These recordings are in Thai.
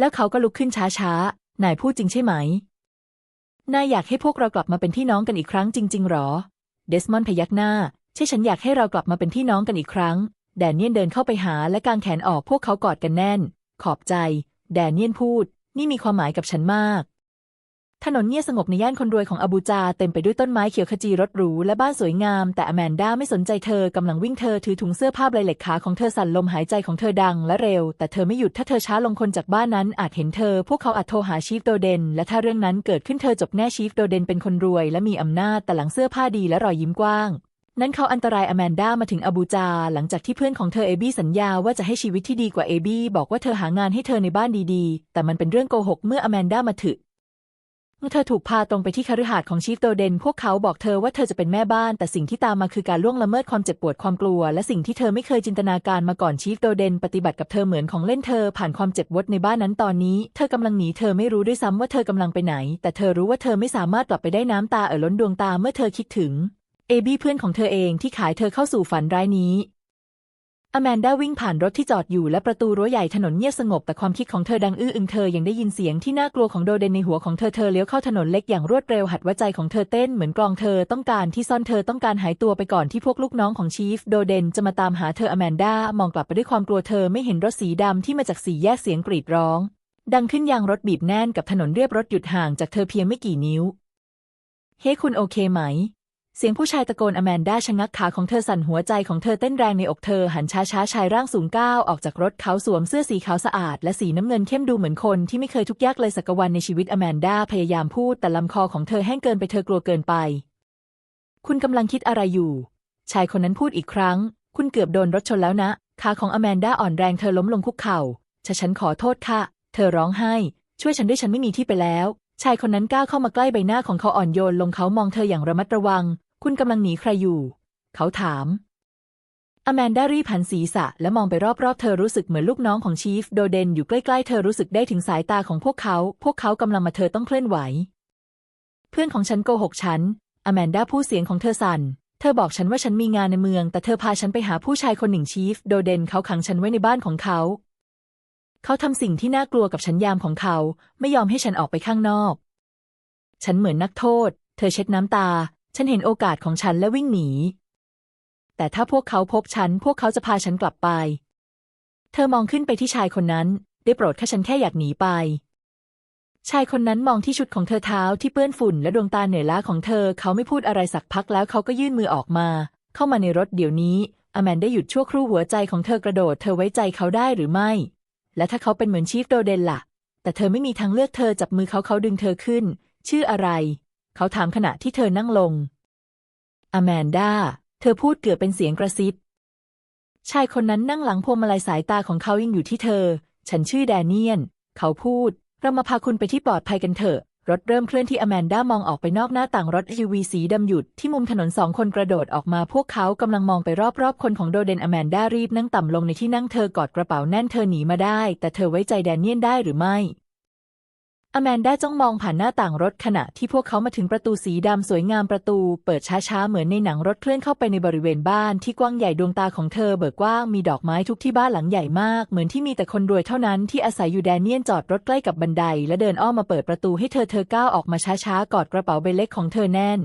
แล้วเขาก็ลุกขึ้นช้าๆ นายพูดจริงใช่ไหม นายอยากให้พวกเรากลับมาเป็นพี่น้องกันอีกครั้งจริง ๆ หรอ เดสมอนด์พยักหน้า ใช่ฉันอยากให้เรากลับมาเป็นพี่น้องกันอีกครั้ง แดเนียนเดินเข้าไปหาและกางแขนออกพวกเขากอดกันแน่น ขอบใจ แดเนียนพูด นี่มีความหมายกับฉันมาก ถนนเงียบสงบในย่านคนรวยของอาบูจาเต็มไปด้วยต้นไม้เขียวขจีรถหรูและบ้านสวยงาม แต่อแมนด้าไม่สนใจเธอกำลังวิ่งเธอถือถุงเสื้อผ้าใบเหล็กขาของเธอสั่นลมหายใจของเธอดังและเร็ว แต่เธอไม่หยุดถ้าเธอช้าลงคนจากบ้านนั้นอาจเห็นเธอ พวกเขาอาจโทรหาชีฟโดเดน และถ้าเรื่องนั้นเกิดขึ้นเธอจบแน่ชีฟโดเดนเป็นคนรวยและมีอำนาจแต่หลังเสื้อผ้าดีและรอยยิ้มกว้างนั้นเขาอันตรายอแมนด้ามาถึงอาบูจา หลังจากที่เพื่อนของเธอเอบี้สัญญาว่าจะให้ชีวิตที่ดีกว่าเอบี้บอกว่าเธอหางานให้เธอในบ้านดีๆ แต่มันเป็นเรื่องโกหกเมื่ออแมนดามาถึง เมื่อเธอถูกพาตรงไปที่คฤหาสน์ของชีฟโดเดน พวกเขาบอกเธอว่าเธอจะเป็นแม่บ้าน แต่สิ่งที่ตามมาคือการล่วงละเมิดความเจ็บปวดความกลัว และสิ่งที่เธอไม่เคยจินตนาการมาก่อนชีฟโดเดน ปฏิบัติกับเธอเหมือนของเล่นเธอผ่านความเจ็บปวดในบ้านนั้นตอนนี้ เธอกำลังหนีเธอไม่รู้ด้วยซ้ำว่าเธอกำลังไปไหน แต่เธอรู้ว่าเธอไม่สามารถกลับไปได้น้ำตาเอ่อล้นดวงตาเมื่อเธอคิดถึงเอบี้เพื่อนของเธอเองที่ขายเธอเข้าสู่ฝันร้ายนี้ อแมนดาวิ่งผ่านรถที่จอดอยู่และประตูรั้วใหญ่ถนนเงียบสงบแต่ความคิดของเธอดังอื้ออึงเธอยังได้ยินเสียงที่น่ากลัวของโดเดนในหัวของเธอเธอเลี้ยวเข้าถนนเล็กอย่างรวดเร็วหัดว่าใจของเธอเต้นเหมือนกลองเธอต้องการที่ซ่อนเธอต้องการหายตัวไปก่อนที่พวกลูกน้องของชีฟโดเดนจะมาตามหาเธออแมนดามองกลับไปด้วยความกลัวเธอไม่เห็นรถสีดำที่มาจากสีแยกเสียงกรีดร้อง ดังขึ้นยางรถบีบแน่นกับถนนเรียบรถหยุดห่างจากเธอเพียงไม่กี่นิ้ว เฮ้คุณโอเคไหม เสียงผู้ชายตะโกนอแมนด้าชะงักขาของเธอสั่นหัวใจของเธอเต้นแรงในอกเธอหันช้าช้าชายร่างสูงก้าวออกจากรถเขาสวมเสื้อสีขาวสะอาด และสีน้ำเงินเข้มดูเหมือนคนที่ไม่เคยทุกข์ยากเลยสักวันในชีวิตอแมนด้าพยายามพูดแต่ลำคอของเธอแห้งเกินไปเธอกลัวเกินไป คุณกำลังคิดอะไรอยู่ ชายคนนั้นพูดอีกครั้ง คุณเกือบโดนรถชนแล้วนะขาของอแมนด้าอ่อนแรงเธอล้มลงคุกเข่าฉันขอโทษค่ะ เธอร้องไห้ ช่วยฉันด้วยฉันไม่มีที่ไปแล้ว ชายคนนั้นก้าวเข้ามาใกล้ใบหน้าของเขาอ่อนโยนลงเขามองเธออย่างระมัดระวัง คุณกำลังหนีใครอยู่ เขาถาม อแมนดารีบหันศีรษะและมองไปรอบๆ เธอรู้สึกเหมือนลูกน้องของชีฟโดเดนอยู่ใกล้ๆ เธอรู้สึกได้ถึงสายตาของพวกเขา พวกเขากำลังมาเธอต้องเคลื่อนไหว เพื่อนของฉันโกหกฉัน อแมนดาพูดเสียงของเธอสั่น เธอบอกฉันว่าฉันมีงานในเมือง แต่เธอพาฉันไปหาผู้ชายคนหนึ่งชีฟโดเดนเขาขังฉันไว้ในบ้านของเขา เขาทำสิ่งที่น่ากลัวกับฉันยามของเขา ไม่ยอมให้ฉันออกไปข้างนอก ฉันเหมือนนักโทษ เธอเช็ดน้ำตา ฉันเห็นโอกาสของฉันและวิ่งหนี แต่ถ้าพวกเขาพบฉัน พวกเขาจะพาฉันกลับไป เธอมองขึ้นไปที่ชายคนนั้น ได้โปรดแค่ฉันแค่อยากหนีไป ชายคนนั้นมองที่ชุดของเธอเท้าที่เปื้อนฝุ่นและดวงตาเหนื่อยล้าของเธอ เขาไม่พูดอะไรสักพักแล้วเขาก็ยื่นมือออกมา เข้ามาในรถเดี๋ยวนี้ อแมนได้หยุดชั่วครู่หัวใจของเธอกระโดด เธอไว้ใจเขาได้หรือไม่ และถ้าเขาเป็นเหมือนชีฟโดเดนล่ะ แต่เธอไม่มีทางเลือกเธอจับมือเขาเขาดึงเธอขึ้น ชื่ออะไร เขาถามขณะที่เธอนั่งลง อแมนดา เธอพูดเกือบเป็นเสียงกระซิบ ชายคนนั้นนั่งหลังพวงมาลัยสายตาของเขายังอยู่ที่เธอ ฉันชื่อแดเนียน เขาพูด เรามาพาคุณไปที่ปลอดภัยกันเถอะ รถเริ่มเคลื่อนที่อแมนดามองออกไปนอกหน้าต่างรถ SUV สีดำหยุดที่มุมถนนสองคนกระโดดออกมาพวกเขากำลังมองไปรอบๆ คนของโดเดนอแมนดารีบนั่งต่ำลงในที่นั่งเธอกอดกระเป๋าแน่นเธอหนีมาได้ แต่เธอไว้ใจแดเนียนได้หรือไม่ อแมนด้าจ้องมองผ่านหน้าต่างรถขณะที่พวกเขามาถึงประตูสีดำสวยงามประตู เปิดช้าๆ เหมือนในหนังรถเคลื่อนเข้าไปในบริเวณบ้านที่กว้างใหญ่ดวงตาของเธอเบิกกว้างมีดอกไม้ทุกที่บ้านหลังใหญ่มาก เหมือนที่มีแต่คนรวยเท่านั้นที่อาศัยอยู่แดเนียนจอดรถใกล้กับบันได และเดินอ้อมมาเปิดประตูให้เธอเธอก้าวออกมาช้าๆกอดกระเป๋าใบเล็กของเธอแน่น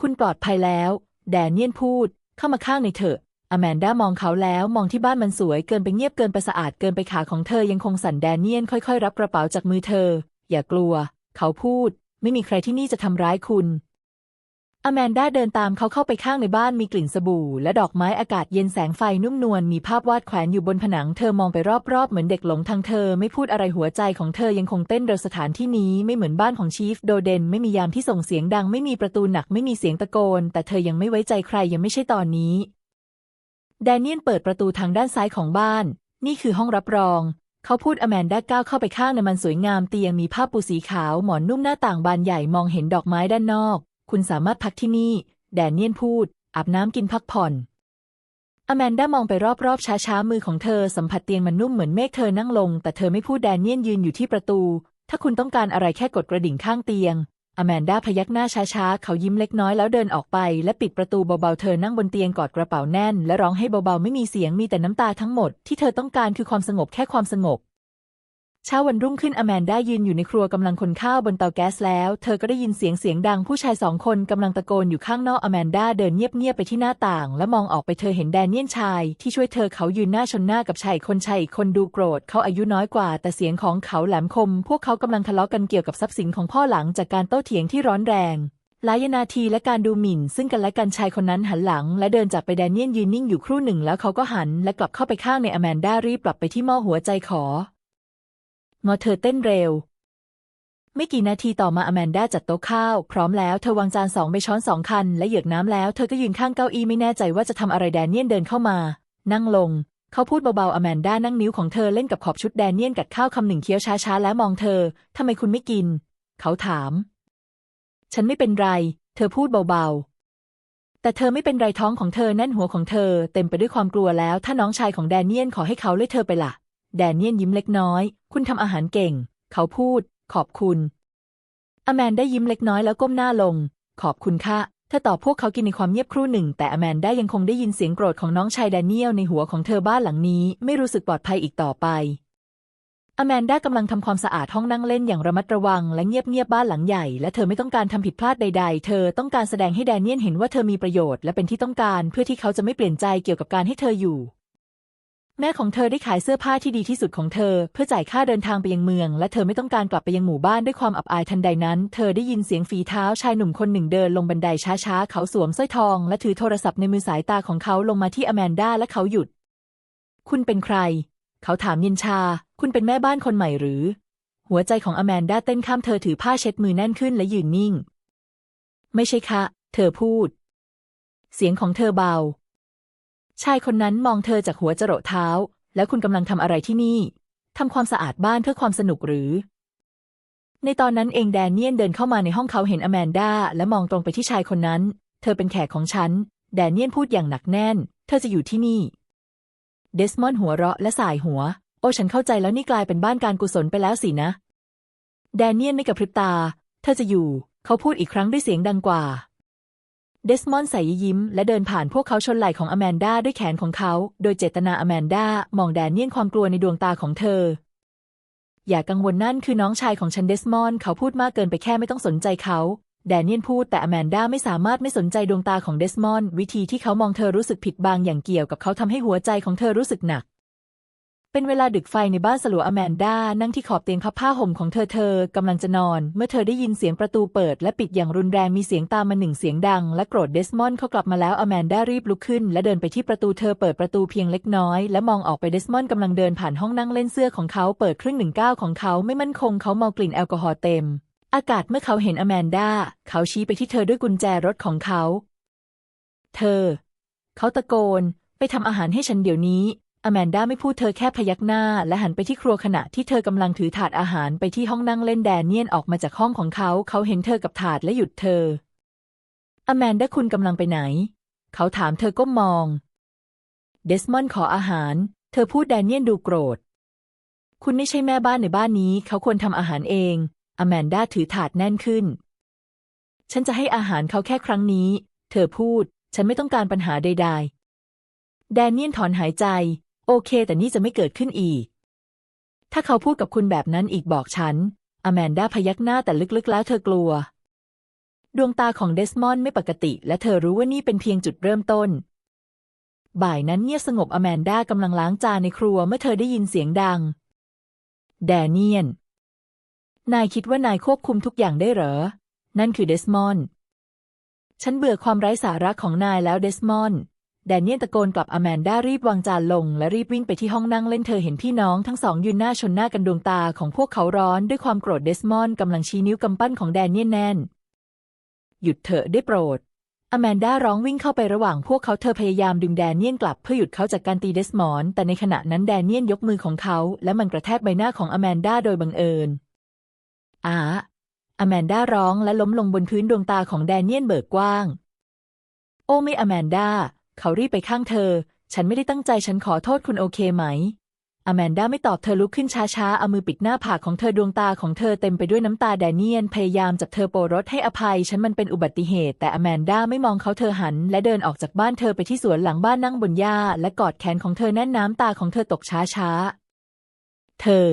คุณปลอดภัยแล้ว แดเนียนพูด เข้ามาข้างในเถอะ อแมนด้ามองเขาแล้วมองที่บ้านมันสวยเกินไปเงียบเกินไปสะอาดเกินไปขาของเธอยังคงสั่นแดเนียนค่อยๆ รับกระเป๋าจากมือเธอ อย่ากลัว เขาพูด ไม่มีใครที่นี่จะทำร้ายคุณ อแมนด้าเดินตามเขาเข้าไปข้างในบ้านมีกลิ่นสบู่ และดอกไม้อากาศเย็นแสงไฟนุ่มนวลมีภาพวาดแขวนอยู่บนผนังเธอมองไปรอบๆ เหมือนเด็กหลงทางเธอไม่พูดอะไรหัวใจของเธอยังคงเต้นเร็วสถานที่นี้ไม่เหมือนบ้านของชีฟโดเดนไม่มียามที่ส่งเสียงดังไม่มีประตูหนักไม่มีเสียงตะโกน แต่เธอยังไม่ไว้ใจใครยังไม่ใช่ตอนนี้ แดเนียนเปิดประตูทางด้านซ้ายของบ้าน นี่คือห้องรับรอง เขาพูดอแมนด้าก้าวเข้าไปข้างในมันสวยงามเตียงมีผ้าปูสีขาวหมอนนุ่มหน้าต่างบานใหญ่มองเห็นดอกไม้ด้านนอก คุณสามารถพักที่นี่ แดเนียนพูด อาบน้ำกินพักผ่อนอแมนด้ามองไปรอบๆ ช้าๆ มือของเธอสัมผัสเตียงมันนุ่มเหมือนเมฆเธอนั่งลง แต่เธอไม่พูดแดเนียนยืนอยู่ที่ประตู ถ้าคุณต้องการอะไรแค่กดกระดิ่งข้างเตียง อแมนด้าพยักหน้าช้าๆ เขายิ้มเล็กน้อยแล้วเดินออกไป และปิดประตูเบาๆ เธอนั่งบนเตียงกอดกระเป๋าแน่น และร้องให้เบาๆ ไม่มีเสียงมีแต่น้ำตาทั้งหมดที่เธอต้องการคือความสงบแค่ความสงบ เช้าวันรุ่งขึ้นอแมนด้ายืนอยู่ในครัวกำลังคนข้าวบนเตาแก๊สแล้ว เธอก็ได้ยินเสียงเสียงดังผู้ชายสองคนกำลังตะโกนอยู่ข้างนอกอแมนด้าเดินเงียบๆไปที่หน้าต่าง และมองออกไปเธอเห็นแดเนียนชาย ที่ช่วยเธอเขายืนหน้าชนหน้ากับชายคนชายอีกคนดูโกรธเขาอายุน้อยกว่า แต่เสียงของเขาแหลมคม พวกเขากำลังทะเลาะกันเกี่ยวกับทรัพย์สินของพ่อหลังจากการโต้เถียงที่ร้อนแรงหลายนาทีและการดูหมิ่น ซึ่งกันและกันชายคนนั้นหันหลัง และเดินจากไปแดเนียนยืนนิ่งอยู่ครู่หนึ่งแล้วเขาก็หัน และกลับเข้าไปข้างในอแมนด้ารีบกลับไปที่หม้อหัวใจขอ งอเธอเต้นเร็ว ไม่กี่นาทีต่อมาอแมนด้าจัดโต๊ะข้าว พร้อมแล้วเธอวางจานสองใบช้อนสองคัน และเหยือกน้ำแล้ว เธอก็ยืนข้างเก้าอี้ไม่แน่ใจว่าจะทำอะไรแดเนียนเดินเข้ามา นั่งลง เขาพูดเบาๆอแมนด้านั่งนิ้วของเธอเล่นกับขอบชุดแดเนียนกัดข้าวคำหนึ่งเคี้ยวช้าๆแล้วมองเธอทำไมคุณไม่กิน เขาถาม ฉันไม่เป็นไร เธอพูดเบาๆแต่เธอไม่เป็นไรท้องของเธอแน่นหัวของเธอ เต็มไปด้วยความกลัวแล้ว ถ้าน้องชายของแดเนียนขอให้เขาเลื่อยเธอไปละ่ะ แดเนียนยิ้มเล็กน้อย คุณทำอาหารเก่ง เขาพูด ขอบคุณ อแมนได้ยิ้มเล็กน้อยแล้วก้มหน้าลง ขอบคุณค่ะเธอตอบพวกเขากินในความเงียบครู่หนึ่ง แต่อแมนได้ยังคงได้ยินเสียงโกรธของน้องชายแดเนียลในหัวของเธอบ้านหลังนี้ ไม่รู้สึกปลอดภัยอีกต่อไป อแมนด้ากำลังทำความสะอาดห้องนั่งเล่นอย่างระมัดระวัง และเงียบๆบ้านหลังใหญ่ และเธอไม่ต้องการทำผิดพลาดใด ๆ เธอต้องการแสดงให้แดเนียลเห็นว่าเธอมีประโยชน์และเป็นที่ต้องการ เพื่อที่เขาจะไม่เปลี่ยนใจเกี่ยวกับการให้เธออยู่ แม่ของเธอได้ขายเสื้อผ้าที่ดีที่สุดของเธอ เพื่อจ่ายค่าเดินทางไปยังเมือง และเธอไม่ต้องการกลับไปยังหมู่บ้านด้วยความอับอายทันใดนั้น เธอได้ยินเสียงฝีเท้าชายหนุ่มคนหนึ่งเดินลงบันไดช้าๆ เขาสวมสร้อยทอง และถือโทรศัพท์ในมือสายตาของเขาลงมาที่อแมนดาและเขาหยุด คุณเป็นใคร เขาถามเย็นชา คุณเป็นแม่บ้านคนใหม่หรือ หัวใจของอแมนดาเต้นข้ามเธอถือผ้าเช็ดมือแน่นขึ้นและยืนนิ่ง ไม่ใช่คะ เธอพูด เสียงของเธอเบา ชายคนนั้นมองเธอจากหัวจรดเท้า แล้วคุณกำลังทำอะไรที่นี่ ทำความสะอาดบ้านเพื่อความสนุกหรือ ในตอนนั้นเองแดเนียนเดินเข้ามาในห้องเขาเห็นอแมนด้าและมองตรงไปที่ชายคนนั้น เธอเป็นแขกของฉัน แดเนียนพูดอย่างหนักแน่น เธอจะอยู่ที่นี่ เดสมอนหัวเราะและสายหัว โอ้ฉันเข้าใจแล้วนี่กลายเป็นบ้านการกุศลไปแล้วสินะ แดเนียนไม่กระพริบตา เธอจะอยู่ เขาพูดอีกครั้งด้วยเสียงดังกว่า เดสมอนด์ใส่ยิ้ม และเดินผ่านพวกเขาชนไหล่ของอแมนดาด้วยแขนของเขา โดยเจตนาอแมนดามองแดนเนียนความกลัวในดวงตาของเธอ อย่ากังวลนั่นคือน้องชายของฉันเดสมอนด์เขาพูดมากเกินไปแค่ไม่ต้องสนใจเขา แดนเนียนพูดแต่อแมนดาไม่สามารถไม่สนใจดวงตาของเดสมอนด์วิธีที่เขามองเธอรู้สึกผิดบางอย่างเกี่ยวกับเขาทำให้หัวใจของเธอรู้สึกหนัก เป็นเวลาดึกไฟในบ้านสลัวอแมนดานั่งที่ขอบเตียงพับผ้าห่มของเธอเธอกำลังจะนอน เมื่อเธอได้ยินเสียงประตูเปิดและปิดอย่างรุนแรงมีเสียงตามมาหนึ่งเสียงดังและโกรธเดสมอนด์เขากลับมาแล้วอแมนดารีบลุกขึ้น และเดินไปที่ประตูเธอเปิดประตูเพียงเล็กน้อย และมองออกไปเดสมอนด์กำลังเดินผ่านห้องนั่งเล่นเสื้อของเขาเปิดครึ่งหนึ่งก้าวของเขาไม่มั่นคงเขาเมากลิ่นแอลกอฮอล์เต็ม อากาศเมื่อเขาเห็นอแมนดาเขาชี้ไปที่เธอด้วยกุญแจรถของเขา เธอ เขาตะโกน ไปทำอาหารให้ฉันเดี๋ยวนี้ อแมนด้าไม่พูดเธอแค่พยักหน้า และหันไปที่ครัวขณะที่เธอกำลังถือถาดอาหารไปที่ห้องนั่งเล่นแดนเนียนออกมาจากห้องของเขา เขาเห็นเธอกับถาดและหยุดเธอ อแมนด้าคุณกำลังไปไหน เขาถามเธอก้มมอง เดสมอนด์ขออาหาร เธอพูดแดนเนียนดูโกรธ คุณไม่ใช่แม่บ้านในบ้านนี้ เขาควรทำอาหารเอง อแมนด้าถือถาดแน่นขึ้น ฉันจะให้อาหารเขาแค่ครั้งนี้ เธอพูด ฉันไม่ต้องการปัญหาใด ๆ แดนเนียนถอนหายใจ โอเค แต่นี่จะไม่เกิดขึ้นอีก ถ้าเขาพูดกับคุณแบบนั้นอีกบอกฉัน อแมนด้าพยักหน้าแต่ลึกๆแล้วเธอกลัว ดวงตาของเดสมอนด์ไม่ปกติ และเธอรู้ว่านี่เป็นเพียงจุดเริ่มต้น บ่ายนั้นเงียบสงบอแมนด้ากำลังล้างจานในครัวเมื่อเธอได้ยินเสียงดัง แดเนียน นายคิดว่านายควบคุมทุกอย่างได้เหรอ นั่นคือเดสมอนด์ฉันเบื่อความไร้สาระของนายแล้วเดสมอนด์ แดเนียนตะโกนกลับอแมนด้ารีบวางจานลง และรีบวิ่งไปที่ห้องนั่งเล่นเธอเห็นพี่น้องทั้งสองยืนหน้าชนหน้ากันดวงตาของพวกเขาร้อนด้วยความโกรธเดสมอนด์กำลังชี้นิ้วกำปั้นของแดเนียนแน่น หยุดเถอะได้โปรด อแมนด้าร้องวิ่งเข้าไประหว่างพวกเขาเธอพยายามดึงแดเนียนกลับเพื่อหยุดเขาจากการตีเดสมอนด์แต่ในขณะนั้นแดเนียนยกมือของเขา และมันกระแทกใบหน้าของอแมนด้าโดยบังเอิญอาอแมนด้าร้องและล้มลงบนพื้นดวงตาของแดเนียนเบิกกว้าง โอ้ไม่อแมนด้า เขารีบไปข้างเธอ ฉันไม่ได้ตั้งใจฉันขอโทษคุณโอเคไหม อแมนดาไม่ตอบเธอลุกขึ้นช้าๆ เอามือปิดหน้าผากของเธอดวงตาของเธอเต็มไปด้วยน้ำตาแดเนียน พยายามจับเธอโปรรถให้อภัย ฉันมันเป็นอุบัติเหตุ แต่อแมนดาไม่มองเขาเธอหัน และเดินออกจากบ้านเธอไปที่สวนหลังบ้านนั่งบนหญ้า และกอดแขนของเธอแน่นน้ำตาของเธอตกช้าๆ เธอ